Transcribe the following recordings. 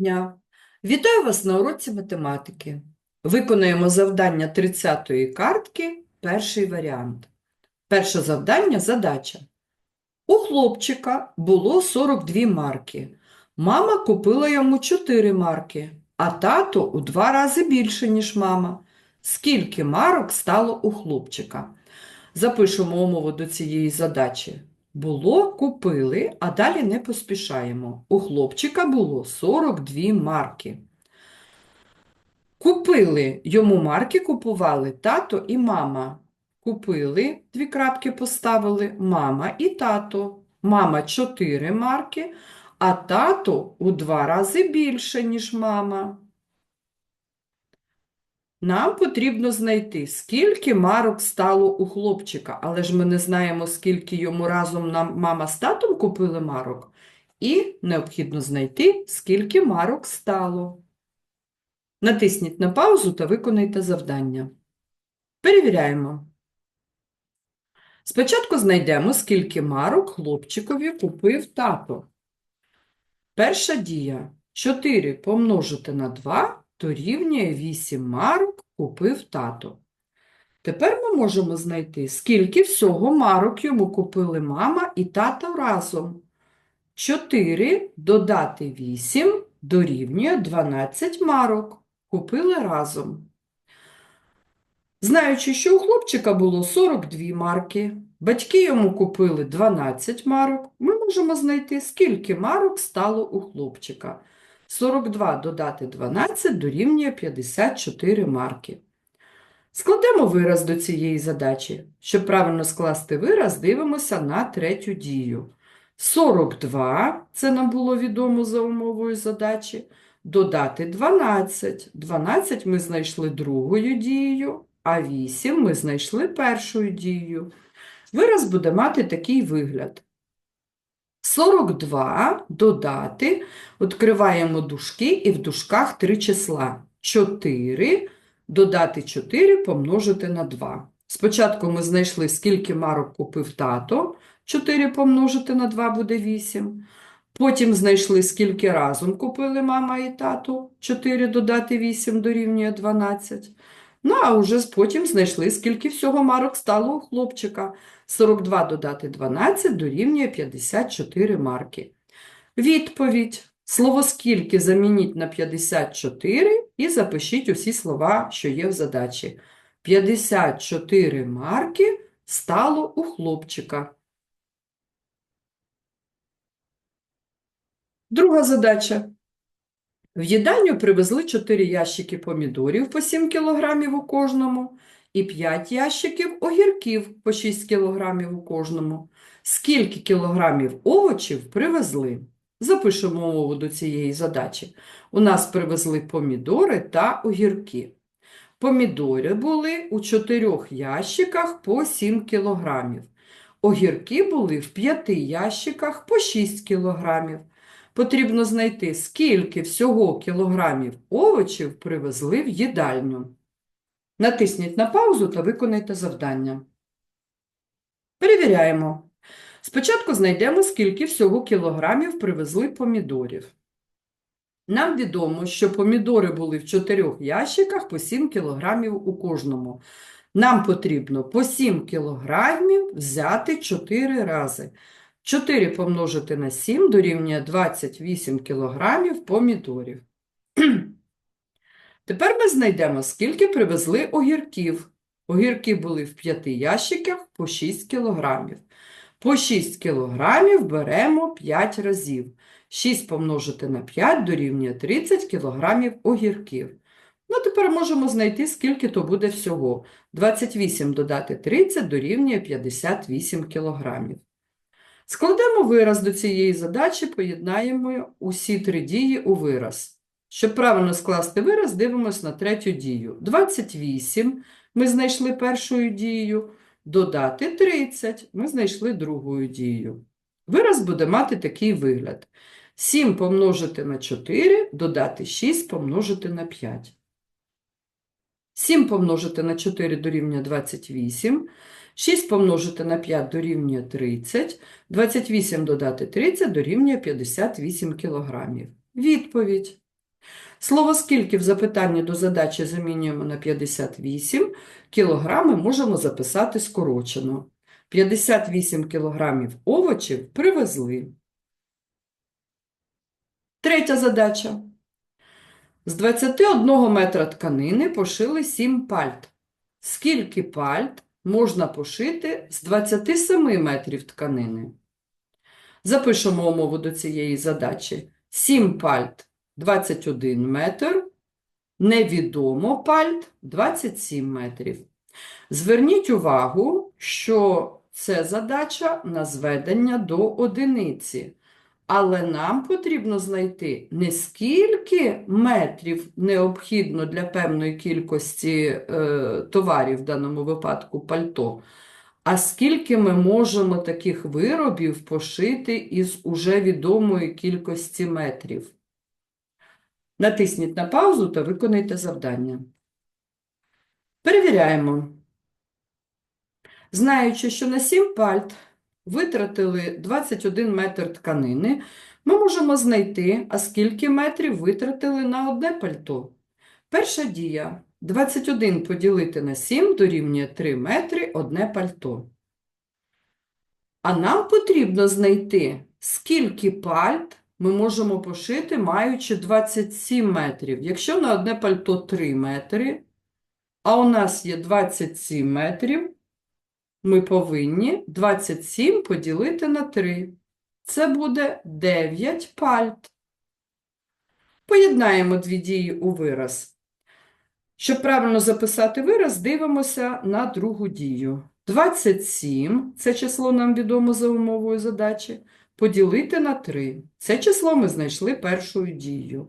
дня! Вітаю вас на уроці математики. Виконуємо завдання 30-ї картки, перший варіант. Перше завдання – задача. У хлопчика було 42 марки. Мама купила йому 4 марки, а тато у два рази більше, ніж мама. Скільки марок стало у хлопчика? Запишемо умову до цієї задачі. Було, купили, а далі не поспішаємо. У хлопчика було 42 марки. Купили, йому марки купували тато і мама. Купили, дві крапки поставили, мама і тато. Мама 4 марки, а тато у два рази більше, ніж мама. Нам потрібно знайти, скільки марок стало у хлопчика, але ж ми не знаємо, скільки йому разом нам мама з татом купили марок. І необхідно знайти, скільки марок стало. Натисніть на паузу та виконайте завдання. Перевіряємо. Спочатку знайдемо, скільки марок хлопчикові купив тато. Перша дія. 4 помножити на 2 дорівнює 8 марок купив тато. Тепер ми можемо знайти, скільки всього марок йому купили мама і тато разом. 4 додати 8 дорівнює 12 марок. Купили разом. Знаючи, що у хлопчика було 42 марки, батьки йому купили 12 марок, ми можемо знайти, скільки марок стало у хлопчика. 42 додати 12 дорівнює 54 марки. Складемо вираз до цієї задачі. Щоб правильно скласти вираз, дивимося на третю дію. 42, це нам було відомо за умовою задачі, додати 12. 12 ми знайшли другою дією, а 8 ми знайшли першою дією. Вираз буде мати такий вигляд. 42 додати, відкриваємо дужки і в дужках три числа. 4 додати 4 помножити на 2. Спочатку ми знайшли, скільки марок купив тато. 4 помножити на 2 буде 8. Потім знайшли, скільки разом купили мама і тато. 4 додати 8 дорівнює 12. Ну, а вже потім знайшли, скільки всього марок стало у хлопчика. 42 додати 12 дорівнює 54 марки. Відповідь. Слово «скільки» замініть на 54 і запишіть усі слова, що є в задачі. 54 марки стало у хлопчика. Друга задача. В їдальню привезли 4 ящики помідорів по 7 кг у кожному і 5 ящиків огірків по 6 кг у кожному. Скільки кілограмів овочів привезли? Запишемо умову до цієї задачі. У нас привезли помідори та огірки. Помідори були у 4 ящиках по 7 кг. Огірки були в 5 ящиках по 6 кг. Потрібно знайти, скільки всього кілограмів овочів привезли в їдальню. Натисніть на паузу та виконайте завдання. Перевіряємо. Спочатку знайдемо, скільки всього кілограмів привезли помідорів. Нам відомо, що помідори були в 4 ящиках по 7 кілограмів у кожному. Нам потрібно по 7 кілограмів взяти 4 рази. 4 помножити на 7 дорівнює 28 кілограмів помідорів. Тепер ми знайдемо, скільки привезли огірків. Огірки були в 5 ящиках по 6 кілограмів. По 6 кілограмів беремо 5 разів. 6 помножити на 5 дорівнює 30 кілограмів огірків. Ну, тепер можемо знайти, скільки то буде всього. 28 додати 30 дорівнює 58 кілограмів. Складемо вираз до цієї задачі, поєднаємо усі три дії у вираз. Щоб правильно скласти вираз, дивимося на третю дію. 28 ми знайшли першою дією, додати 30 ми знайшли другою дією. Вираз буде мати такий вигляд. 7 помножити на 4, додати 6 помножити на 5. 7 помножити на 4 дорівнює 28, 6 помножити на 5 дорівнює 30, 28 додати 30 дорівнює 58 кілограмів. Відповідь. Слово скільки в запитанні до задачі замінюємо на 58, кілограми можемо записати скорочено. 58 кілограмів овочів привезли. Третя задача. З 21 метра тканини пошили 7 пальт. Скільки пальт можна пошити з 27 метрів тканини? Запишемо умову до цієї задачі. 7 пальт 21 метр, невідомо пальт 27 метрів. Зверніть увагу, що це задача на зведення до одиниці. Але нам потрібно знайти не скільки метрів необхідно для певної кількості е, товарів, в даному випадку пальто, а скільки ми можемо таких виробів пошити із уже відомої кількості метрів. Натисніть на паузу та виконайте завдання. Перевіряємо. Знаючи, що на 7 пальт витратили 21 метр тканини, ми можемо знайти, а скільки метрів витратили на одне пальто. Перша дія. 21 поділити на 7 дорівнює 3 метри одне пальто. А нам потрібно знайти, скільки пальт ми можемо пошити, маючи 27 метрів. Якщо на одне пальто 3 метри, а у нас є 27 метрів, ми повинні 27 поділити на 3. Це буде 9 пальт. Поєднаємо дві дії у вираз. Щоб правильно записати вираз, дивимося на другу дію. 27 – це число нам відомо за умовою задачі, поділити на 3. Це число ми знайшли першою дією.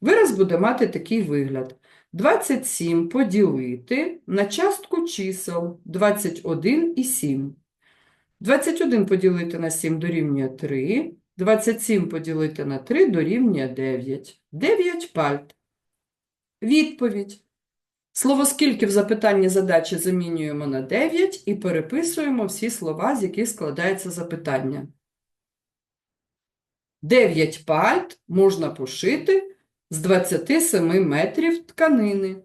Вираз буде мати такий вигляд. 27 поділити на частку чисел 21 і 7. 21 поділити на 7 дорівнює 3, 27 поділити на 3 дорівнює 9. 9 пальт. Відповідь. Слово «скільки» в запитанні задачі замінюємо на 9 і переписуємо всі слова, з яких складається запитання. 9 пальт можна пошити з 27 метрів тканини.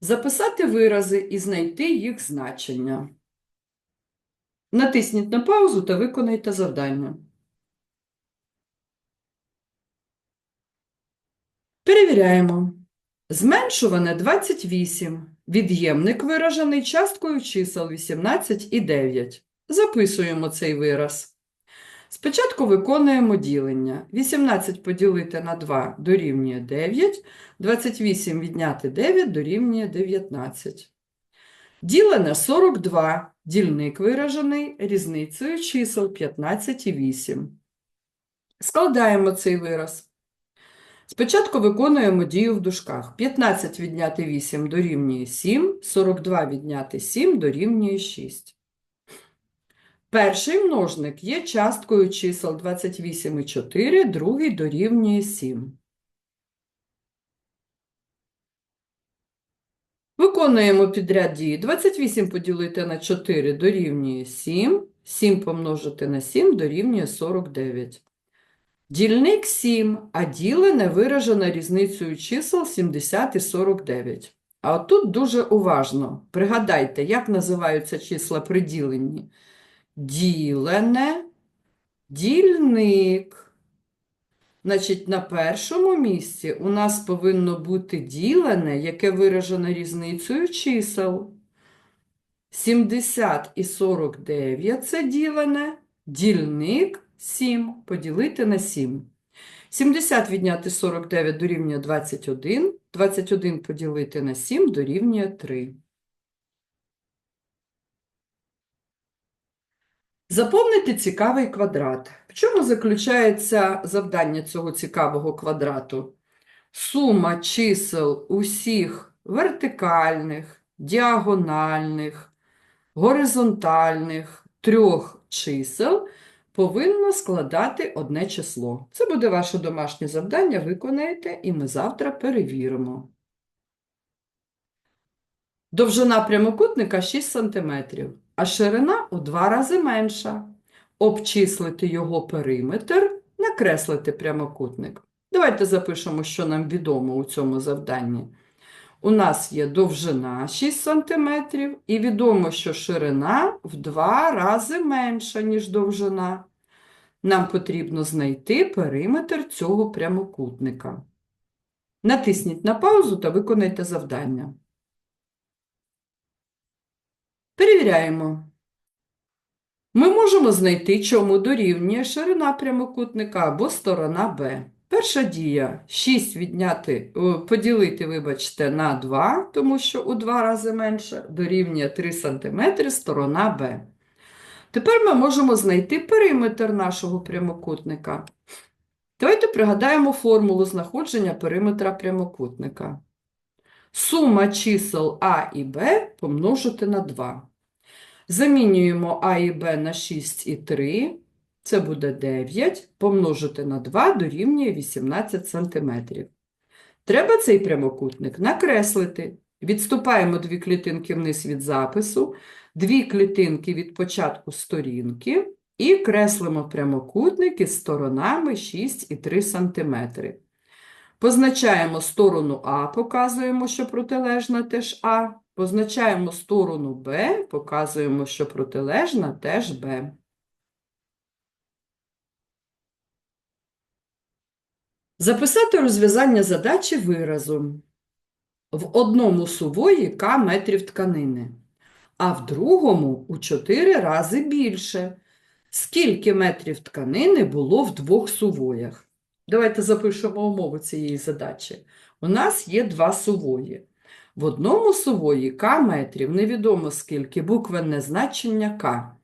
Записати вирази і знайти їх значення. Натисніть на паузу та виконайте завдання. Перевіряємо. Зменшуване 28. Від'ємник виражений часткою чисел 18 і 9. Записуємо цей вираз. Спочатку виконуємо ділення. 18 поділити на 2 дорівнює 9, 28 відняти 9 дорівнює 19. Ділене 42. Дільник виражений різницею чисел 15 і 8. Складаємо цей вираз. Спочатку виконуємо дію в дужках. 15 відняти 8 дорівнює 7, 42 відняти 7 дорівнює 6. Перший множник є часткою чисел 28 і 4, другий дорівнює 7. Виконуємо підряд дії. 28 поділити на 4 дорівнює 7, 7 помножити на 7 дорівнює 49. Дільник 7, а ділене виражено різницею чисел 70 і 49. А отут дуже уважно. Пригадайте, як називаються числа при діленні. Ділене, дільник. Значить, на першому місці у нас повинно бути ділене, яке виражено різницею чисел. 70 і 49 – це ділене, дільник 7 поділити на 7. 70 відняти 49 дорівнює 21, 21 поділити на 7 дорівнює 3. Заповнити цікавий квадрат. В чому заключається завдання цього цікавого квадрату? Сума чисел усіх вертикальних, діагональних, горизонтальних трьох чисел повинно складати одне число. Це буде ваше домашнє завдання, виконаєте, і ми завтра перевіримо. Довжина прямокутника 6 см, а ширина у два рази менша. обчислити його периметр, накреслити прямокутник. Давайте запишемо, що нам відомо у цьому завданні. У нас є довжина 6 см, і відомо, що ширина в два рази менша, ніж довжина. Нам потрібно знайти периметр цього прямокутника. Натисніть на паузу та виконайте завдання. Перевіряємо. Ми можемо знайти, чому дорівнює ширина прямокутника або сторона Б. Перша дія 6 відняти, поділити, вибачте, на 2, тому що у 2 рази менше, дорівнює 3 см сторона Б. Тепер ми можемо знайти периметр нашого прямокутника. Давайте пригадаємо формулу знаходження периметра прямокутника. Сума чисел А і Б помножити на 2. Замінюємо А і Б на 6 і 3. Це буде 9. Помножити на 2 дорівнює 18 см. Треба цей прямокутник накреслити. Відступаємо дві клітинки вниз від запису, дві клітинки від початку сторінки і креслимо прямокутник із сторонами 6 і 3 см. Позначаємо сторону А, показуємо, що протилежна теж А. Позначаємо сторону Б, показуємо, що протилежна теж Б. Записати розв'язання задачі виразом. В одному сувої К метрів тканини, а в другому у 4 рази більше. Скільки метрів тканини було в двох сувоях? Давайте запишемо умову цієї задачі. У нас є два сувої. В одному сувої К метрів невідомо скільки, буквенне значення К.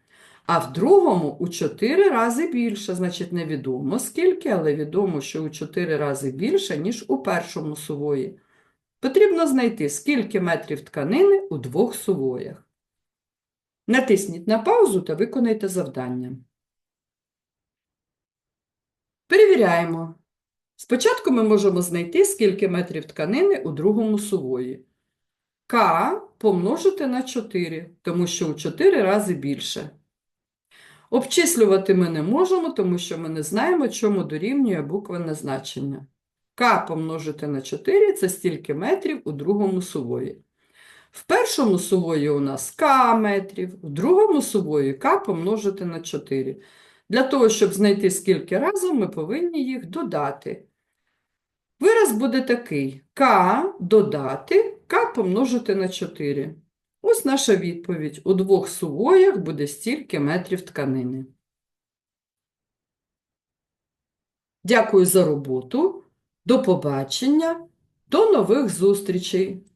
А в другому у 4 рази більше, значить невідомо скільки, але відомо, що у 4 рази більше, ніж у першому сувої. Потрібно знайти, скільки метрів тканини у двох сувоях. Натисніть на паузу та виконайте завдання. Перевіряємо. Спочатку ми можемо знайти, скільки метрів тканини у другому сувої. К помножити на 4, тому що у 4 рази більше. Обчислювати ми не можемо, тому що ми не знаємо, чому дорівнює буквене значення. К помножити на 4 – це стільки метрів у другому сувої. В першому сувої у нас К метрів, в другому сувої К помножити на 4. Для того, щоб знайти скільки разом, ми повинні їх додати. Вираз буде такий: К додати, помножити на 4. Ось наша відповідь. У двох сувоях буде стільки метрів тканини. Дякую за роботу. До побачення. До нових зустрічей!